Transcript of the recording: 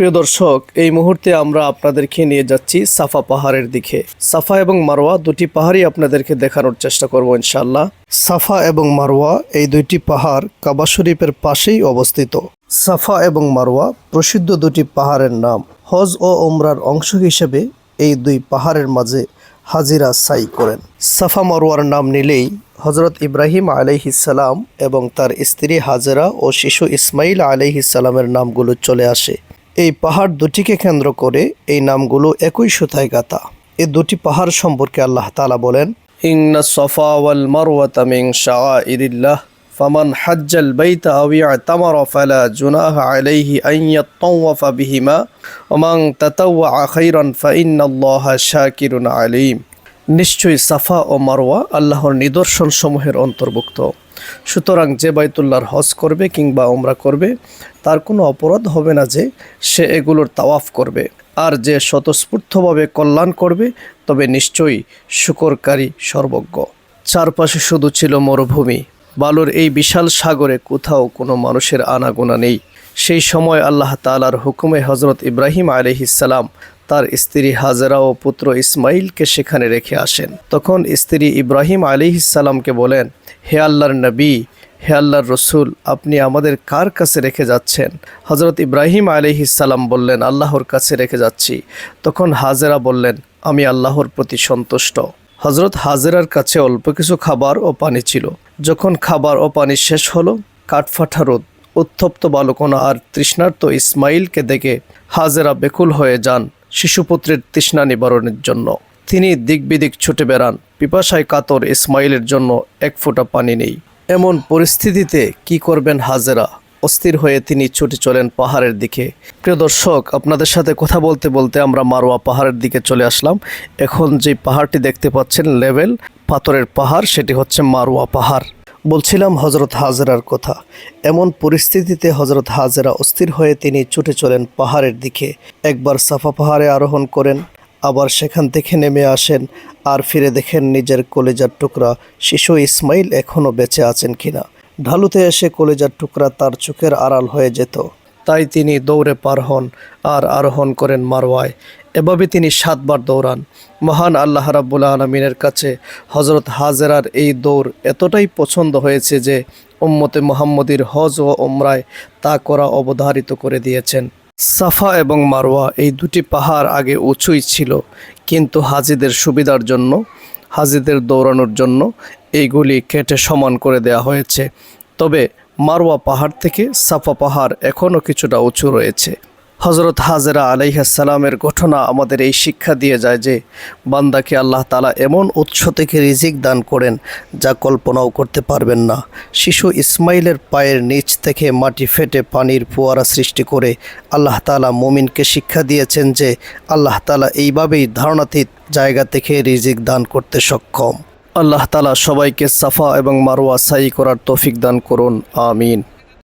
প্রিয় দর্শক, এই মুহূর্তে আমরা আপনাদেরকে নিয়ে যাচ্ছি সাফা পাহাড়ের দিকে। সাফা এবং মারোয়া দুটি পাহাড়ই আপনাদেরকে দেখানোর চেষ্টা করব ইনশাল্লাহ সাফা এবং মারোয়া এই দুইটি পাহাড় কাবা শরীফের পাশেই অবস্থিত। সাফা এবং মারোয়া প্রসিদ্ধ দুটি পাহাড়ের নাম। হজ ও ওমরার অংশ হিসেবে এই দুই পাহাড়ের মাঝে হাজিরা সাই করেন। সাফা মারোয়ার নাম নিলেই হজরত ইব্রাহিম আলাইহিসাল্লাম এবং তার স্ত্রী হাজেরা ও শিশু ইসমাইল আলাইহিসাল্লামের নামগুলো চলে আসে। এই পাহাড় দুটিকে কেন্দ্র করে এই নামগুলো একই সুতায় গাঁথা এই দুটি পাহাড় সম্পর্কে আল্লাহ তালা বলেন, ইন্না সফা ওয়াল মারওয়াতা মিন শাআইরিল্লাহ ফামান হাজ্জাল বাইতা আও ইয়াতামারা ফালা জুনাহা আলাইহি আন ইয়াতাওয়াফা বিহিমা, ওয়া মান তাতাওয়া খাইরান ফাইন্নাল্লাহা শাকিরুন আলিম। নিশ্চয়ই সাফা ও মারওয়া আল্লাহর নিদর্শন সমূহের অন্তর্ভুক্ত। সুতরাং যে বাইতুল্লাহর হজ করবে কিংবা ওমরা করবে, তার কোনো অপরাধ হবে না যে সে এগুলোর তাওয়াফ করবে। আর যে স্বতঃস্ফূর্তভাবে কল্যাণ করবে, তবে নিশ্চয়ই শুকরকারী সর্বজ্ঞ। চারপাশে শুধু ছিল মরুভূমি। বালুর এই বিশাল সাগরে কোথাও কোনো মানুষের আনাগোনা নেই। সেই সময় আল্লাহ তালার হুকুমে হজরত ইব্রাহিম আলহিসাল্লাম তার স্ত্রী হাজরা ও পুত্র ইসমাইলকে সেখানে রেখে আসেন। তখন স্ত্রী ইব্রাহিম আলিহিসাল্লামকে বলেন, হে আল্লাহর নবী, হে আল্লাহর রসুল, আপনি আমাদের কার কাছে রেখে যাচ্ছেন? হজরত ইব্রাহিম আলিহিসাল্লাম বললেন, আল্লাহর কাছে রেখে যাচ্ছি। তখন হাজেরা বললেন, আমি আল্লাহর প্রতি সন্তুষ্ট। হজরত হাজেরার কাছে অল্প কিছু খাবার ও পানি ছিল। যখন খাবার ও পানি শেষ হলো, কাঠফাটা রোদ, উত্তপ্ত বালকোনা আর তৃষ্ণার্ত ইসমাইলকে দেখে হাজেরা বেকুল হয়ে যান। শিশুপুত্রের তৃষ্ণা নিবারণের জন্য। তিনি দিক বিদিক ছুটে বেড়ান। পিপাসায় কাতর ইসমাইলের জন্য এক ফোঁটা পানি নেই। এমন পরিস্থিতিতে কি করবেন হাজেরা? অস্থির হয়ে তিনি ছুটে চলেন পাহাড়ের দিকে। প্রিয় দর্শক, আপনাদের সাথে কথা বলতে বলতে আমরা মারোয়া পাহাড়ের দিকে চলে আসলাম। এখন যে পাহাড়টি দেখতে পাচ্ছেন, লেভেল পাথরের পাহাড়, সেটি হচ্ছে মারোয়া পাহাড়। বলছিলাম হজরত হাজরার কথা। এমন পরিস্থিতিতে হজরত হাজরা অস্থির হয়ে তিনি ছুটে চলেন পাহাড়ের দিকে। একবার সাফা পাহাড়ে আরোহণ করেন, আবার সেখান থেকে নেমে আসেন আর ফিরে দেখেন নিজের কলেজার টুকরা শিশু ইসমাইল এখনও বেঁচে আছেন কিনা। ঢালুতে এসে কলেজার টুকরা তার চোখের আড়াল হয়ে যেত। তাই তিনি দৌড়ে পার হন আর আরোহণ করেন মারওয়ায়। এভাবে তিনি সাতবার দৌড়ান। মহান আল্লাহ রাব্বুল আলমিনের কাছে হজরত হাজেরার এই দৌড় এতটাই পছন্দ হয়েছে যে উম্মতে মোহাম্মদীর হজ ও ওমরায় তা করা অবধারিত করে দিয়েছেন। সাফা এবং মারওয়া এই দুটি পাহাড় আগে উঁচুই ছিল, কিন্তু হাজিদের সুবিধার জন্য, হাজিদের দৌড়ানোর জন্য এইগুলি কেটে সমান করে দেয়া হয়েছে। তবে মারওয়া পাহাড় থেকে সাফা পাহাড় এখনও কিছুটা উঁচু রয়েছে। হজরত হাজরা আলাইহাসালামের ঘটনা আমাদের এই শিক্ষা দিয়ে যায় যে বান্দাকে আল্লাহ তালা এমন উৎস থেকে রিজিক দান করেন যা কল্পনাও করতে পারবেন না। শিশু ইসমাইলের পায়ের নিচ থেকে মাটি ফেটে পানির ফোয়ারা সৃষ্টি করে আল্লাহ তালা মুমিনকে শিক্ষা দিয়েছেন যে আল্লাহ তালা এইভাবেই ধারণাতীত জায়গা থেকে রিজিক দান করতে সক্ষম। আল্লাহ তালা সবাইকে সাফা এবং মারোয়া সাই করার তৌফিক দান করুন, আমিন।